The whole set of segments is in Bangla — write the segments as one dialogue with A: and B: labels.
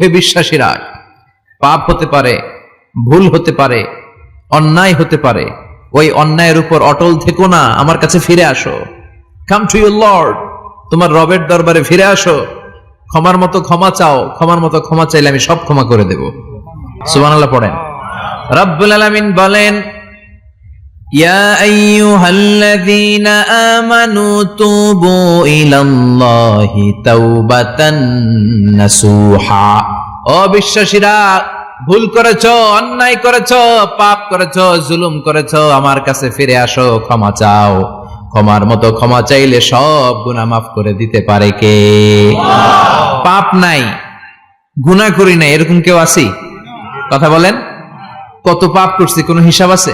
A: হে বিশ্বাসীরা, পাপ হতে পারে, ভুল হতে পারে, অন্যায় হতে পারে, ওই অন্যায়ের উপর অটল থেকো না, আমার কাছে ফিরে আসো। কাম টু ইউর লর্ড তোমার রবের দরবারে ফিরে আসো। ক্ষমার মতো ক্ষমা চাও, ক্ষমার মতো ক্ষমা চাইলে আমি সব ক্ষমা করে দেব। সুবহানাল্লাহ পড়েন। রব্বুল আলামিন বলেন يا أيها الذين آمنوا توبوا إلى الله توبة نصوحا ও বিশ্বাসীরা ভুল করেছ অন্যায় করেছ পাপ করেছ জুলুম করেছ আমার কাছে ফিরে আসো ক্ষমা চাও ক্ষমার মতো ক্ষমা চাইলে সব গুনাহ মাফ করে দিতে পারে কে পাপ নাই গুনাহ করি নাই এরকম কেউ আছি কথা বলেন কত পাপ করছি কোনো হিসাব আছে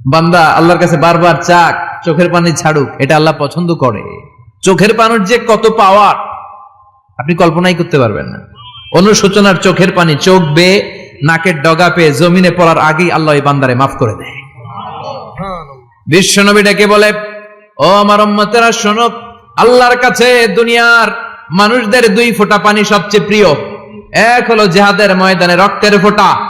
A: বান্দা, আল্লাহর কাছে বারবার চাক, চোখের পানি ছাড়ুক, এটা আল্লাহ পছন্দ করে। চোখের পানির যে কত পাওয়ার আপনি কল্পনাই করতে পারবেন না। অনুশোচনার চোখের পানি, চোখ বেয়ে, নাকের ডগা পেয়ে, জমিনে পড়ার আগেই আল্লাহ এই বান্দারে মাফ করে দেয়। বিশ্বনবী ডেকে বলে? ও আমার উম্মতেরা, শোনো, আল্লাহর কাছে দুনিয়ার মানুষদের দুই ফোঁটা পানি সবচেয়ে প্রিয়। এক হলো জেহাদের ময়দানে রক্তের ফোঁটা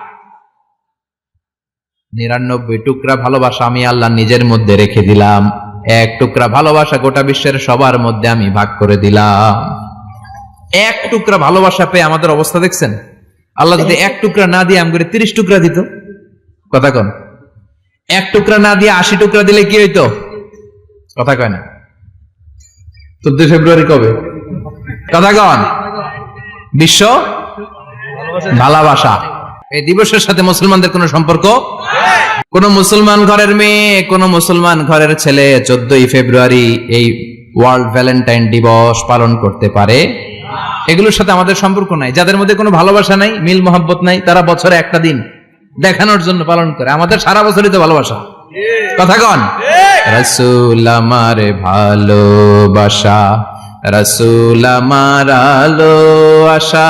A: নিরানব্বই টুকরা ভালোবাসা আমি আল্লাহ নিজের মধ্যে রেখে দিলাম। এক টুকরা ভালোবাসা গোটা বিশ্বের সবার মধ্যে আমি ভাগ করে দিলাম। এক টুকরা ভালোবাসা পেয়ে আমাদের অবস্থা দেখছেন? আল্লাহ যদি এক টুকরা না দিয়ে আমি তিরিশ টুকরা দিত, কথা কন। এক টুকরা না দিয়ে আশি টুকরা দিলে কি হইতো? কথা কয় না। চোদ্দই ফেব্রুয়ারি কবে? কথা কন। বিশ্ব ভালোবাসা। এই দিবসের সাথে মুসলমানদের কোনো সম্পর্ক কোন মুসলমান ঘরের মেয়ে, কোন মুসলমান ঘরের ছেলে চোদ্দই ফেব্রুয়ারি এই ওয়ার্ল্ড ভ্যালেন্টাইন দিবস পালন করতে পারে। এগুলোর সাথে আমাদের সম্পর্ক নাই। যাদের মধ্যে কোনো ভালোবাসা নাই, মিল মোহাব্বত নাই, তারা বছরে একটা দিন দেখানোর জন্য পালন করে। আমাদের সারা বছরই তো ভালোবাসা। কথা কন? রসুল আমার ভালোবাসা, রসুল আমার আলো আশা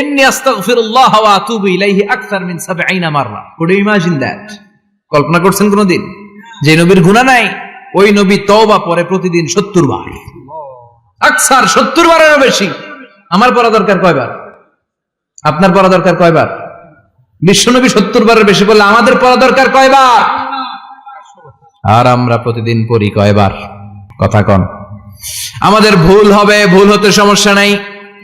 A: ইন্নী আস্তাগফিরুল্লাহ ওয়া আতুবু ইলাইহি আকসার মিন 70 মাররা কুড ইমাজিন দ্যাট কল্পনা করছেন যে নবীর গুনাহ নাই, ওই নবী তওবা পরে প্রতিদিন 70 বার। আকসার 70 বারেরও বেশি। আমার পড়া দরকার কয়বার? আপনার পড়া দরকার কয়বার? বিশ্বনবী 70 বারের বেশি বললে আমাদের পড়া দরকার কয়বার? আর আমরা প্রতিদিন পড়ি কয়বার? কথা কন। আমাদের ভুল হবে, ভুল হতে সমস্যা নাই।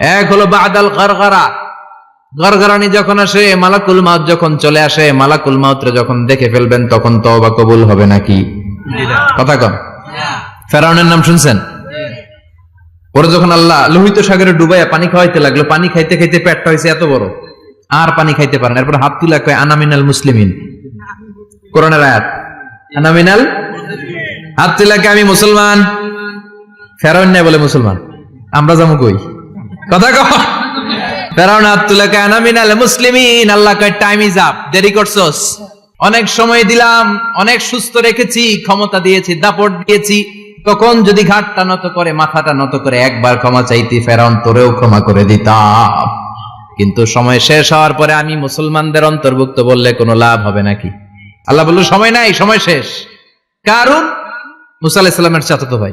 A: এক হলো বাদাল গরগরা। গরগরানি যখন আসে, মালাকুল মাউত যখন চলে আসে, মালাকুল মাউতরে যখন দেখে ফেলবেন, তখন তবা কবুল হবে নাকি? কথা কন। ফেরাউনের নাম শুনছেন? ওরা যখন আল্লাহ লোহিত সাগরে ডুবাইয়া পানি খাওয়াইতে লাগল, পানি খাইতে খাইতে পেটটা হয়েছে এত বড়। আর পানি খাইতে পারেন এরপর হাত তুলা কয় আনামিনাল মুসলিমিন। কোরআনের আয়াত আনামিনাল হাত তুলাকে আমি মুসলমান। ফেরাউন নাই বলে মুসলমান। আমরা যাব কই? কথা কহ অনেক সময় দিলাম, অনেক সুস্থ রেখেছি, ক্ষমতা দিয়েছি, দাপট দিয়েছি। যদি ঘাটটা নত করে, মাথাটা নত করে, একবার ক্ষমা চাইতি, ফেরাউন তোরেও ক্ষমা করে দিতাম। কিন্তু সময় শেষ হওয়ার পরে আমি মুসলমানদের অন্তর্ভুক্ত বললে কোনো লাভ হবে নাকি? আল্লাহ বলল, সময় নাই, সময় শেষ। কারণ মুসা আলাহিসাল্লামের চাচাতো ভাই।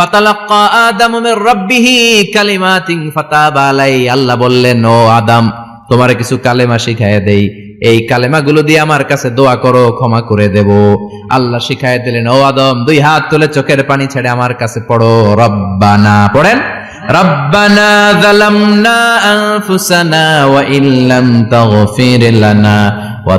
A: ফাতালাক্কা মির রাব্বিহি কালিমাতিন ফাতাবা আলাই। আল্লাহ বললেন, ও আদম, তোমার কিছু কালেমা শিখাইয়া দেই। এই কালেমাগুলো দিয়ে আমার কাছে দোয়া করো, ক্ষমা করে দেব। আল্লাহ শিখাই দিলেন, ও আদম, দুই হাত তুলে চোখের পানি ছেড়ে আমার কাছে পড়ো। রব্বানা, পড়েন? রব্বানা যালামনা আনফুসানা ওয়া ইল্লাম তাগফির লানা ওয়া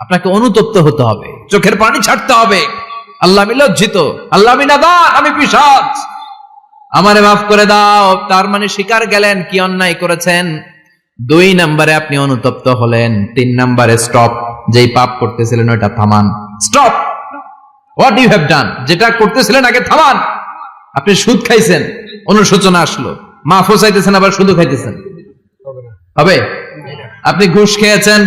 A: আপনাকে অনুতপ্ত হতে হবে। চোখের পানি ছাড়তে হবে। আল্লাহ আমি লজ্জিত। আল্লাহ আমি নাদান আমি পিসাচ আমারে মাফ করে দাও তার মানে স্বীকার গেলেন কি অন্যায় করেছেন? দুই নম্বরে আপনি অনুতপ্ত হলেন তিন নম্বরে স্টপ যেই পাপ করতেছিলেন ওইটা থামান। Stop what you have done যেটা করতেছিলেন আগে থামান। আপনি সুদ খাইছেন অনুশোচনা আসলো। মাফও চাইতেছেন আবার সুদও খাইতেছেন। হবে? আপনি ঘুষ খেয়েছেন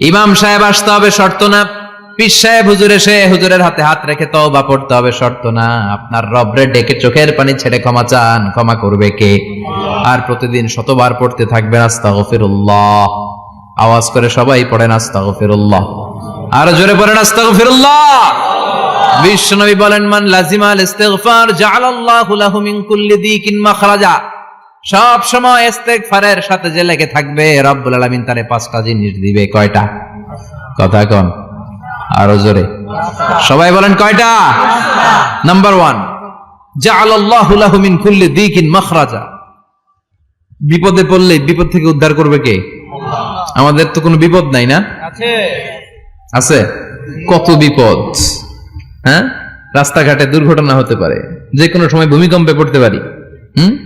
A: ইমাম সাহেব আসতে হবে শর্ত না। পীর সাহেব হুজুর এসে হুজুরের হাতে হাত রেখে তওবা পড়তে হবে শর্ত না। আপনার রবরে ডেকে চোখের পানি ছেড়ে ক্ষমা চান, ক্ষমা করবে কে? আর প্রতিদিন শতবার পড়তে থাকবেন, আস্তাগফিরুল্লাহ। আওয়াজ করে সবাই পড়েন, আস্তাগফিরুল্লাহ। আর জোরে পড়েন, আস্তাগফিরুল্লাহ। বিশ্বনবী বলেন, মান লাজিমাল ইস্তিগফার জাআলাল্লাহু লাহু মিন কুল্লি দিকিন মাখরাজা। সব সময় ইস্তেগফারের সাথে যে লেগে থাকবে রব্বুল আলামিন তারে পাঁচটা জিনিস দিবে। কয়টা? কথা কোন। আরও জোরে। সবাই বলেন কয়টা? নাম্বার ওয়ান জাআলাল্লাহু লাহু মিন কুল্লি দিকিন মাখরাজা। বিপদে পড়লে বিপদ থেকে উদ্ধার করবে কে? আমাদের তো কোনো বিপদ নাই না? আছে। কত বিপদ? হ্যাঁ? রাস্তাঘাটে দুর্ঘটনা হতে পারে। যে কোনো সময় ভূমিকম্পে পড়তে পারি। হুম?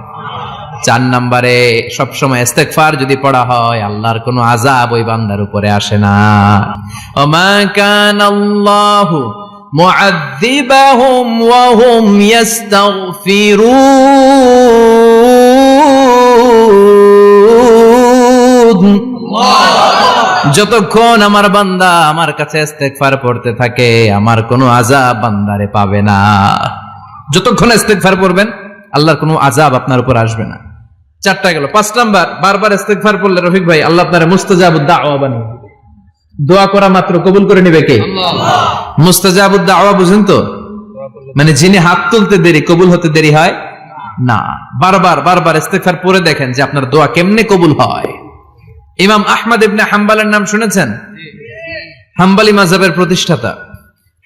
A: চার নম্বরে সবসময় ইস্তেগফার যদি পড়া হয়, আল্লাহর কোনো আজাব ওই বান্দার উপরে আসে না। ওমা কানাল্লাহু মুআযযিবাহুম ওয়া হুম ইস্তাগফিরুন। যতক্ষণ আমার বান্দা আমার কাছে ইস্তেগফার পড়তে থাকে, আমার কোনো আজাব বান্দারে পাবে না। যতক্ষণ ইস্তেগফার পড়বেন, আল্লাহর কোনো আজাব আপনার উপর আসবে না। চারটা গেল। পাঁচ নাম্বার বারবার ইস্তেগফার পড়লে রফিক ভাই আল্লাহ আপনার মুস্তাজাবুদ দাওয়া বানিয়ে। দোয়া করা মাত্র কবুল করে নেবে কে? মুস্তাজাবুদ দাওয়া বুঝেন তো? মানে যিনি হাত তুলতে দেরি কবুল হতে দেরি হয় না। বারবার বারবার ইস্তেগফার পড়ে দেখেন যে আপনার দোয়া কেমনে কবুল হয়। ইমাম আহমদ ইবনে হাম্বালের নাম শুনেছেন? হাম্বালি মাযহাবের প্রতিষ্ঠাতা।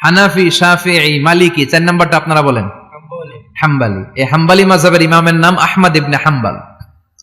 A: হানাফি শাফিঈ মালিকি চার নাম্বারটা আপনারা বলেন? হাম্বালি। এই হাম্বালি মাযহাবের ইমামের নাম আহমদ ইবনে হাম্বাল।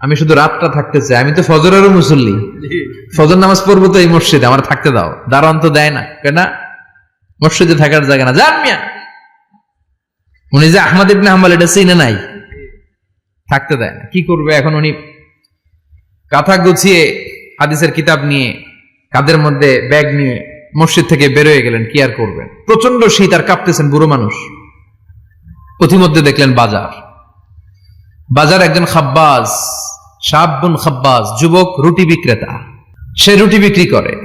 A: আমি শুধু রাতটা থাকতে চাই। আমি তো ফজরেরও মুসল্লি। ফজর নামাজ পড়ব তো এই মসজিদে, আমার থাকতে দাও। দারোয়ান তো দেয় না। কেন মসজিদে থাকার জায়গা না। যান মিয়া। উনি যে আহমদ ইবনে হাম্বাল, এটা চিনে নাই। থাকতে দেয় না। কি করবে এখন উনি? কাঁথা গুছিয়ে হাদিসের কিতাব নিয়ে, কাদের মধ্যে ব্যাগ নিয়ে মসজিদ থেকে বেরোয় গেলেন, কি আর করবেন? প্রচণ্ড শীত আর কাঁপতেছেন বুড়ো মানুষ। পথিমধ্যে দেখলেন বাজার। বাজার একজন খাব্বাজ। সাবুন খাব্বাজ, যুবক, রুটি বিক্রেতা। সে রুটি বিক্রি করে।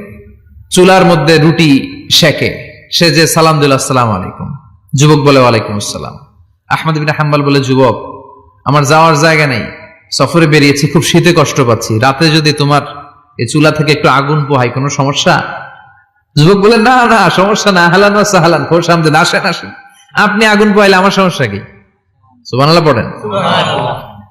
A: চুলার মধ্যে রুটি শেখে সে যে, সালাম দিল, আসসালাম আলাইকুম। যুবক বলে, ওয়ালাইকুম আসসালাম। আহমদ বিন হাম্বাল বলে, যুবক, আমার যাওয়ার জায়গা নেই। সফরে বেরিয়েছি, খুব শীতে কষ্ট পাচ্ছি। রাতে যদি তোমার এই চুলা থেকে একটু আগুন পোহাই কোনো সমস্যা? যুবক বলে, না না, সমস্যা না। হালান সাহালান, খোশ আমদেন আসেন আসেন। আপনি আগুন পোহাইলে আমার সমস্যা কি? সুবহানাল্লাহ পড়েন।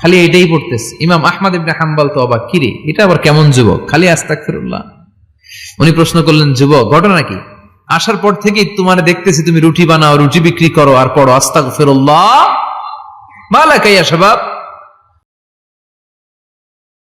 A: খালি এটাই পড়তেছে। ইমাম আহমদ ইবনে হাম্বাল তো অবাক। কিরে, এটা আবার কেমন যুবক? খালি আস্তাক ফিরুল্লাহ উনি প্রশ্ন করলেন, যুবক, ঘটনা কি? আসার পর থেকেই তোমার দেখতেছি তুমি রুটি বানাও, রুটি বিক্রি করো আর পড়ো আস্তাক ফেরুল্লাহ মালা কাইয়া সবাব